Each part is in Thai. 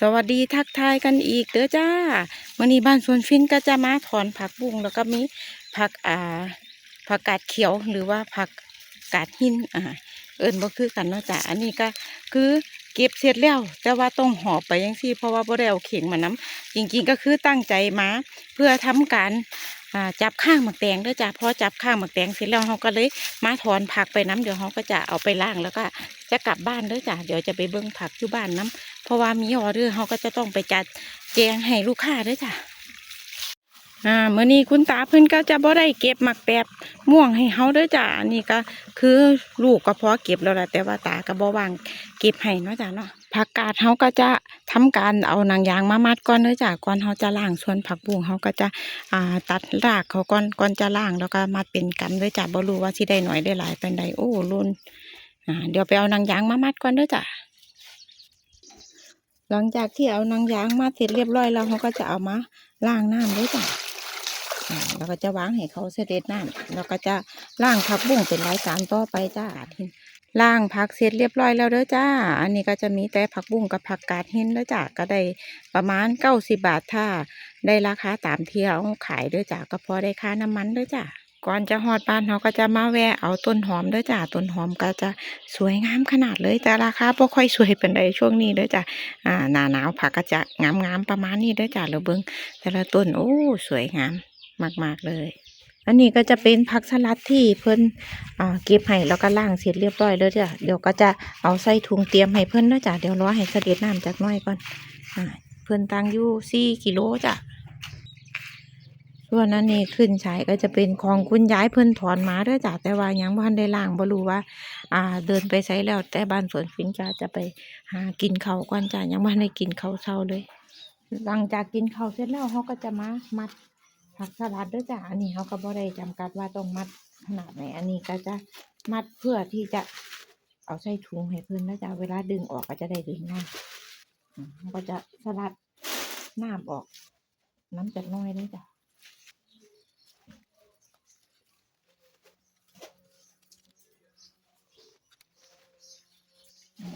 สวัสดีทักทายกันอีกเด้อจ้าวันนี้บ้านสวนฟินก็จะมาถอนผักบุ้งแล้วก็มีผักอ่าผักกาดเขียวหรือว่าผักกาดหินอ่าเอิญบ่คือกันเนาะจ้ะอันนี้ก็คือเก็บเสร็จแล้วแต่ว่าต้องห่อไปยังซี่ เพราะว่าบ่ได้เอาเข่งมานํจริงๆก็คือตั้งใจมาเพื่อทำการอ่าจับข้างหมักแตงเด้อจ้ะพอจับข้างหมักแตงเสร็จแล้วเราก็เลยมาถอนผักไปน้ำเดี๋ยวเราก็จะเอาไปล้างแล้วก็จะกลับบ้านเด้อจ้ะเดี๋ยวจะไปเบิ่งผักอยู่บ้านน้ำ เพราะว่ามีออเดอร์เราก็จะต้องไปจัดแจงให้ลูกค้าด้อจ้ะอ่าเมื่อนี้คุณตาเพิ่นก็จะบ่ได้เก็บหมักแปบม่วงให้เฮาด้อจ้ะอันนี้ก็คือลูกก็พอเก็บแล้วแหละแต่ว่าตาก็บ่วางเก็บให้เนาะจ้ะเนาะผักกาดเฮาก็จะทำการเอาหนังยางมามัดก่อนเด้อจ้ะก่อนเฮาจะล้างส่วนผักบุ้งเฮาก็จะอ่าตัดรากเขาก่อนก่อนจะล้างแล้วก็มัดเป็นกันไว้จ้ะบ่รู้ว่าสิได้หน่อยได้หลายเปานใดโอ้ลุ่นอ่าเดี๋ยวไปเอาหนังยางมามัดก่อนเด้อจ้ะ หลังจากที่เอานางยางมาเสร็จเรียบร้อยแล้วเขาก็จะเอามาล้างน้ำด้วยจ้ะอ่าแล้วก็จะวางให้เขาเสด็จน้ำแล้วก็จะล้างผักบุ้งเป็นรายการต่อไปจ้าที่ล้างผักเสร็จเรียบร้อยแล้วเด้อจ้า อันนี้ก็จะมีแต่ผักบุ้งกับผักกาดหินเด้อจ้าก็ได้ประมาณเก้าสิบบาทถ้า ได้ราคาตามเที่เขาขายเด้อจ้าก็พอได้ค่าน้ำมันเด้อจ้า ก่อนจะหอดบ้านเขาก็จะมาแวะเอาต้นหอมด้อจ้าต้นหอมก็จะสวยงามขนาดเลยแต่ราคาบ่ค่อยสวยเป็นใดช่วงนี้ด้อจ้าอ่าหนาหนาวผักก็จะงามงามๆประมาณนี้ด้อจ้าเราเบิ้งแต่ละต้นโอ้สวยงามมากๆเลยอันนี้ก็จะเป็นผักสลัดที่เพิ่นอ่าเก็บให้แล้วก็ล้างเสร็จเรียบร้อยแล้วจ้ะเดี๋ยวก็จะเอาใส่ถุงเตรียมให้เพิ่นด้อจ้ะเดี๋ยวรอให้เสด็จน้ำจากน้อยก่อนอเพิ่นตังอยู่สี่กิโลจ้ะ ส่วนอันนี้ขึ้นฉายก็จะเป็นของคุณยายเพิ่นถอนมาเด้อจ้ะแต่ว่ายังบ่ทันได้ล้างบ่รู้ว่า อ่า เดินไปไสแล้วแต่บ้านสวนฟินจ้าจะไปหากินเขาก่อนจ้ะยังไม่ได้กินเขาเช้าเลย หลังจากกินเขาเสร็จแล้วเขาก็จะมามัดผักสลัดด้วยจ้ะอันนี้เขาก็บ่ได้จำกัดว่าต้องมัดขนาดไหนอันนี้ก็จะมัดเพื่อที่จะเอาใส่ถุงให้เพื่อนนะจ๊ะเวลาดึงออกก็จะได้ดึงง่ายมเขาก็จะสลัดน้ำออกน้ำจากน้อยด้วยจ้ะ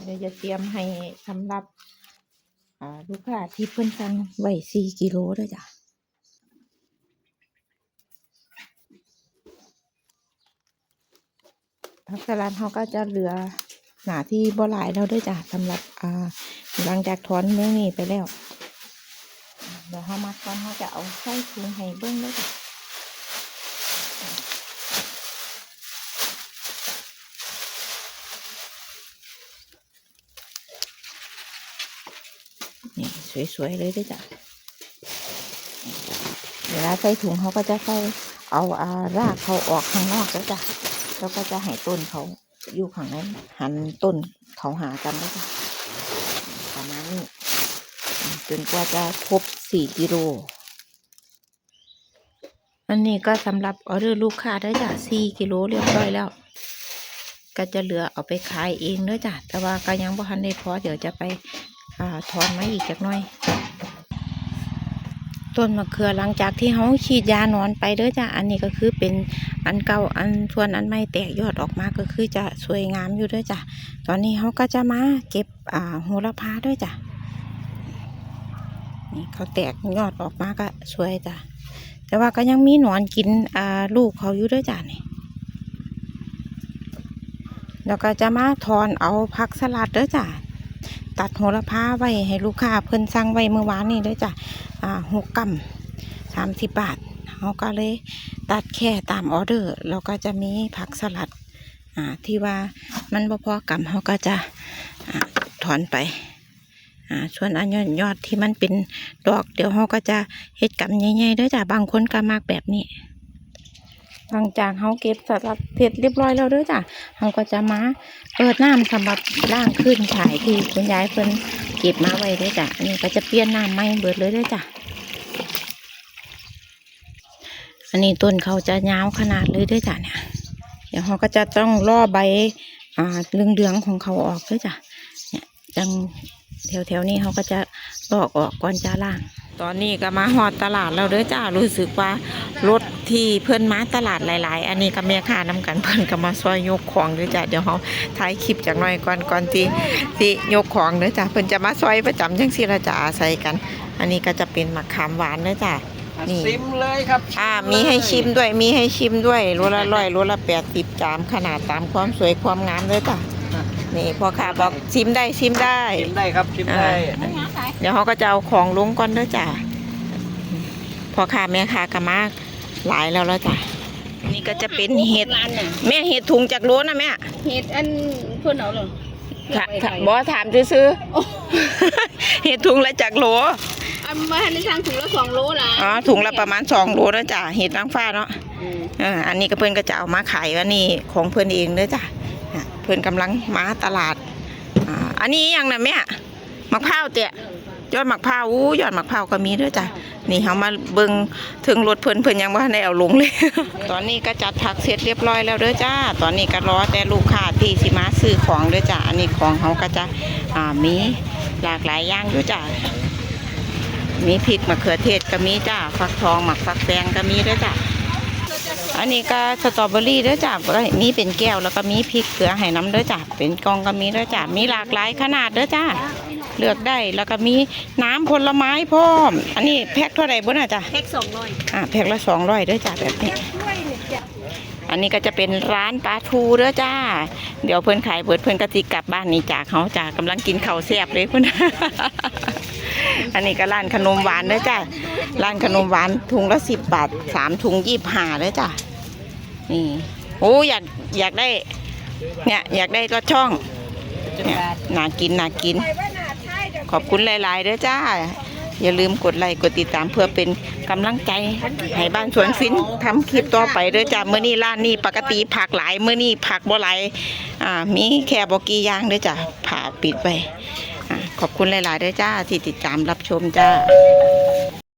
ดี๋ยวจะเตรียมให้สำหรับลูกค้าที่เพิ่นสั่งไว้สี่กิโลด้อจ้ะผักสลัดเขาก็จะเหลือหนาที่บ่หลายแล้วด้วยจ้ะสำหรับหลังจากถอนเมื่องนี้ไปแล้ว เดี๋ยวเขามาตอนเขาจะเอาใส่ถุงให้เบิ้งเลยจ้ะนี่ สวยๆเลยด้วยจ้ะเวลาใส่ถุงเขาก็จะใส่เอาอารากเขาออกข้างนอกแล้วจ้ะแล้วก็จะให้ต้นเขาอยู่ข้างในหันต้นเขาหากันแล้วจ้ะประมาณนี้จนกว่าจะครบสี่กิโลอันนี้ก็สำหรับออเดอร์ลูกค้าได้จ้ะสี่กิโลเรียบร้อยแล้ว ก็จะเหลือเอาไปขายเองเด้อจ้ะแต่ว่าก็ยังบ่ทันได้พอเดี๋ยวจะไป อ่าถอนมาอีกจักหน่อย ต้นมะเขือหลังจากที่เขาฉีดยานอนไปเด้อจ้ะอันนี้ก็คือเป็นอันเก่าอันส่วนอันใหม่แตกยอดออกมาก็คือจะสวยงามอยู่เด้วยจ้ะตอนนี้เขาก็จะมาเก็บอ่าโหระพาด้วยจ้ะนี่เขาแตกยอดออกมาก็สวยจ้ะแต่ว่าก็ยังมีหนอนกินอ่าลูกเขาอยู่ด้วยจ้ะนี่แล้วก็จะมาถอนเอาผักสลัดเด้อจ้ะ ตัดโหระพาไว้ให้ลูกค้าเพิ่นสั่งไว้เมื่อวานนี้เด้อจ้ะอ่าหกกำสามสิบบาทเขาก็เลยตัดแค่ตามออเดอร์แล้วก็จะมีผักสลัดอ่าที่ว่ามันพอๆกำเขาก็จะอ่าถอนไปอ่าส่วนอันยอดยอดที่มันเป็นดอก เดี๋ยวเขาก็จะเฮ็ดกำใหญ่ๆด้วยจ้ะบางคนก็มากแบบนี้ หลังจากเขาเก็บสลัดเสร็จเรียบร้อยแล้วเด้วยจ้ะเขาก็จะมาเปิดน้ำสำหรับล่างขึ้นฉายที่คุณยายเพิ่นเก็บมาไว้เด้วยจ้ะนนี้ก็จะเปลี่ยนน้ำใหม่เบิดเลยเด้วยจ้ะอันนี้ต้นเขาจะยาวขนาดเลยด้วยจ้ะเนี่ย เดี๋ยวเขาก็จะต้องล่อใบอ่าเหลืองๆของเขาออกด้วยจ้ะ เนี่ยจังแถวๆนี้เขาก็จะลอกออกก่อนจะล่าง ตอนนี้ก็มาฮอดตลาดแล้วเด้อจ้ารู้สึกว่ารถที่เพื่อนมาตลาดหลาย ๆ อันนี้ก็แม่ค้านำกันเพื่อนก็มาซอยยกของเด้อจ้าเดี๋ยวเขาถ่ายคลิปจากหน่อยก่อนก่อนที่ที่ยกของเด้อจ้าเพิ่นจะมาซอยประจำจังซี่ละจ้าอาศัยกัน อันนี้ก็จะเป็นมะขามหวานเด้อจ้านี่ซิมเลยครับอ่ามีให้ชิมด้วยมีให้ชิมด้วยโลละร้อยโลละแปดสิบจามขนาดตามความสวยความงามเลยจ้ะนี่พ่อค้าบอกชิมได้ชิมได้ชิมได้ครับชิมได้ เดี๋ยวเขาก็จะเอาของลงก่อนเด้วยจ้ะพ่อค้าแม่ค้าก็มาหลายแล้วแล้วจ้ะนี่ก็จะเป็นเห็ดร้านน่ะแม่เห็ดถุงจากโลนะแม่เฮ็ดอันเพิ่นเอาเหรอค่ะค่ะบอถามซื้อๆ เห็ดถุงละจากโลอันมาให้ในทางถุงละสองโลละอ๋อถุงละประมาณสองโลแล้วจ้ะเห็ดนางฟ้าเนาะอืมเอออันนี้ก็เพื่อนก็จะเอามาขายว่านี่ของเพื่อนเองเด้อจ้ะอะเพื่อนกำลังมาตลาดอ่าอันนี้ยังนะแม่มะพร้าวเตะ ยอดหมะพร้าอู้ยอดหมะพร้าก็มีด้อจ้ะนี่เขามาเบิงถึงรถเพื่นเพื่นยังว่าได้เอาลงเลย ตอนนี้ก็จัดผักเสร็จเรียบร้อยแล้วเด้อจ้า ตอนนี้ก็รอแต่ลูกค้าที่สิมาซื้อของเด้อจ้ะอันนี้ของเขาก็จะอ่ามีหลากหลายอย่างอยู่จ้ะมีพริกมะเขือเทศก็มีจ้าฟักทองหมักฟักแฟงก็มีด้อจ้ะอันนี้ก็สตรอเบอรี่เด้อจ้ะก็มีเป็นแก้วแล้วก็มีพริกเกลือให้น้ำเด้อจ้ะเป็นกองก็มีเด้อจ้ะมีหลากหลายขนาดเด้อจ้ะ เลือกได้แล้วก็มีน้ำผลไม้พร้อม อันนี้แพ็คเท่าไหร่บุญอะจ้ะแพ็กสองร้อยอ่าแพ็คละสองร้อยเด้อจ้ะแบบนี้ อันนี้ก็จะเป็นร้านปลาทูเด้อจ้า เดี๋ยวเพื่อนขายเบิดเพื่อนก็สิกลับบ้านนี่จากเขาจ้ากำลังกินข้าวแซ่บเลยเพื่อนอันนี้ก็ร้านขนมหวานเด้อจ้าร้านขนมหวานถุงละสิบบาทสามถุงยี่ห้าเด้อจ้านี่โอ้อยากอยากได้ เนี่ยอยากได้รสช่องเนี่ยน่ากินน่ากิน ขอบคุณหลาย ๆเด้อจ้า อย่าลืมกดไลค์กดติดตามเพื่อเป็นกำลังใจให้บ้านสวนฟินทำคลิปต่อไปเด้อจ้าเมื่อนี้ร้านนี้ปกติผักหลายเมื่อนี้ผักบ่หลายอ่ามีแค่บอกกี่อย่างเด้อจ้าผ่าปิดไปอขอบคุณหลาย ๆเด้อจ้าที่ติดตามรับชมจ้า